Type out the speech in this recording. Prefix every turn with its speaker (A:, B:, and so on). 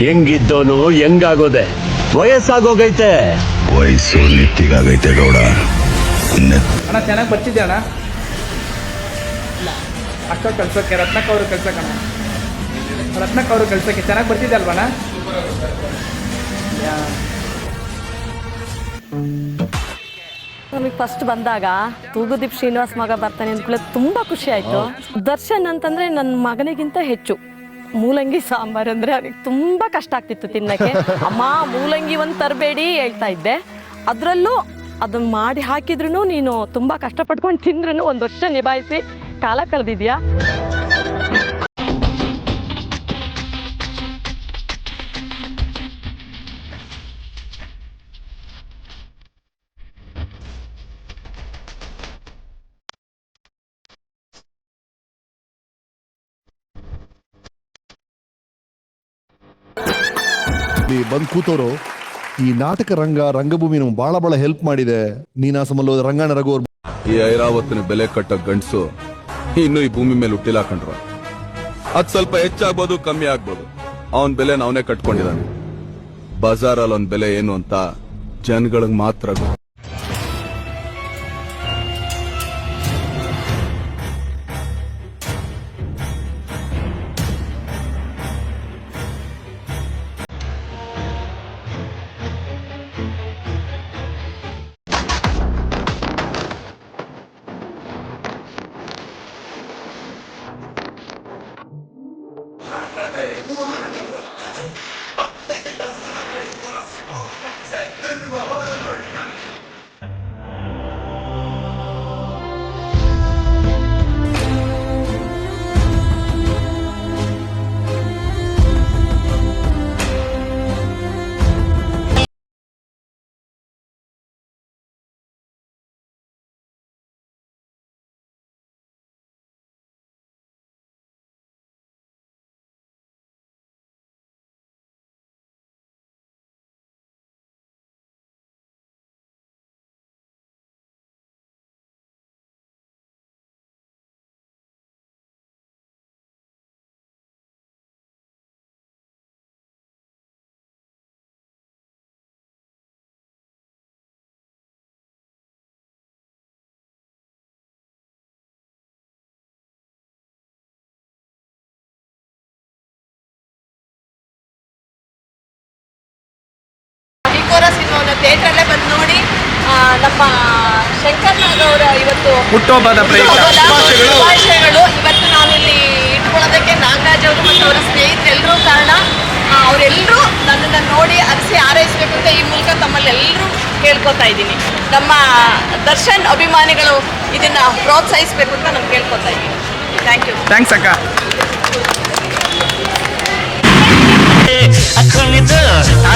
A: ಹೆಂಗಿದ್ದೋನು ಹೆಂಗಾಗೋದೆ? ವಯಸ್ಸಾಗೋಗೈತೆ.
B: ವಯಸ್ಸು ನಿಟ್ಟಿಗಾಗೈತೆ ಗೌಡ.
C: ಅಣ್ಣ ಚೆನ್ನಾಗಿ ಬರ್ತಿದ್ದೆ ಅಣ್ಣ? ಇಲ್ಲ. ಅಕ್ಕ ರತ್ನಕ್ ರತ್ನಕ್ಕ ಅವರು ಕಳ್ಸಕ್ಕಣ್ಣ ರತ್ನಕ್ಕ ಅವರು ಕಳ್ಸೋಕೆ ಚೆನ್ನಾಗಿ ಬರ್ತಿದ್ದೆ ಅಲ್ವಣ್ಣ
D: ನಮಗೆ ಫಸ್ಟ್ ಬಂದಾಗ ತೂಗುದೀಪ್ ಶ್ರೀನಿವಾಸ್ ಮಗ ಬರ್ತಾನೆ ಅಂದ್ಕೂಲೆ ತುಂಬ ಖುಷಿ ಆಯಿತು. ದರ್ಶನ್ ಅಂತಂದ್ರೆ ನನ್ನ ಮಗನಿಗಿಂತ ಹೆಚ್ಚು. ಮೂಲಂಗಿ ಸಾಂಬಾರ್ ಅಂದ್ರೆ ಅವ್ರಿಗೆ ತುಂಬ ಕಷ್ಟ ಆಗ್ತಿತ್ತು ತಿನ್ನಕ್ಕೆ. ಅಮ್ಮ, ಮೂಲಂಗಿ ಒಂದು ತರಬೇಡಿ ಹೇಳ್ತಾ ಇದ್ದೆ. ಅದರಲ್ಲೂ ಅದನ್ನ ಮಾಡಿ ಹಾಕಿದ್ರು ನೀನು ತುಂಬ ಕಷ್ಟಪಟ್ಕೊಂಡು ತಿಂದ್ರೂ ಒಂದು ವರ್ಷ ನಿಭಾಯಿಸಿ ಕಾಲ ಕಳೆದಿದ್ಯಾ?
E: ಬಂದ್ ಕೂತೋರು, ಈ ನಾಟಕ ರಂಗ, ರಂಗಭೂಮಿ ನಮ್ಗೆ ಬಹಳ ಬಹಳ ಹೆಲ್ಪ್ ಮಾಡಿದೆ. ನೀನಾಸಮಲ್ಲೋ ರಂಗಾಣ ರಘು ಅವ್ರು
F: ಈ ಐರಾವತ್ನ ಬೆಲೆ ಕಟ್ಟ ಗಂಡಸು ಇನ್ನು ಈ ಭೂಮಿ ಮೇಲೆ ಹುಟ್ಟಿಲ್ಲ ಕಣ್ರ. ಅದ್ ಸ್ವಲ್ಪ ಹೆಚ್ಚಾಗ್ಬೋದು, ಕಮ್ಮಿ ಆಗ್ಬೋದು. ಅವನ್ ಬೆಲೆ ನಾವನೇ ಕಟ್ಕೊಂಡಿದ್ದಾನೆ. ಬಜಾರಲ್ಲಿ ಅವನ್ ಬೆಲೆ ಏನು ಅಂತ ಜನಗಳಿಗೆ ಮಾತ್ರ 我还。
D: ಡಿಕೋರ ಸಿನಿಮಾವನ್ನು ಥಿಯೇಟ್ರಲ್ಲೇ ಬಂದು ನೋಡಿ ಆ, ನಮ್ಮ ಶಂಕರ್ ನಾಗ್ ಅವರ ಇವತ್ತು
C: ಹುಟ್ಟುಹಬ್ಬದ ಪ್ರಯುಕ್ತ
D: ಶುಭಾಶಯಗಳು. ಇವತ್ತು ನಾನಿಲ್ಲಿ ಇಟ್ಕೊಳ್ಳೋದಕ್ಕೆ ನಾಗರಾಜ್ ಅವರು ಮತ್ತು ಅವರ ಸ್ನೇಹಿತರೆಲ್ಲರೂ ಕಾರಣ ಅವರೆಲ್ಲರೂ ನನ್ನನ್ನು ನೋಡಿ ಅರಸಿ ಹಾರೈಸ್ಬೇಕು ಅಂತ ಈ ಮೂಲಕ ತಮ್ಮಲ್ಲಿ ಎಲ್ಲರೂ ಕೇಳ್ಕೊತಾ ಇದ್ದೀನಿ. ನಮ್ಮ ದರ್ಶನ್ ಅಭಿಮಾನಿಗಳು ಇದನ್ನ ಪ್ರೋತ್ಸಾಹಿಸಬೇಕು ಅಂತ ನಾನು ಕೇಳ್ಕೊತಾ ಇದ್ದೀನಿ. ಥ್ಯಾಂಕ್ ಯು
C: ಥ್ಯಾಂಕ್ಸ್ ಅಕ್ಕ.
G: ತಾಳ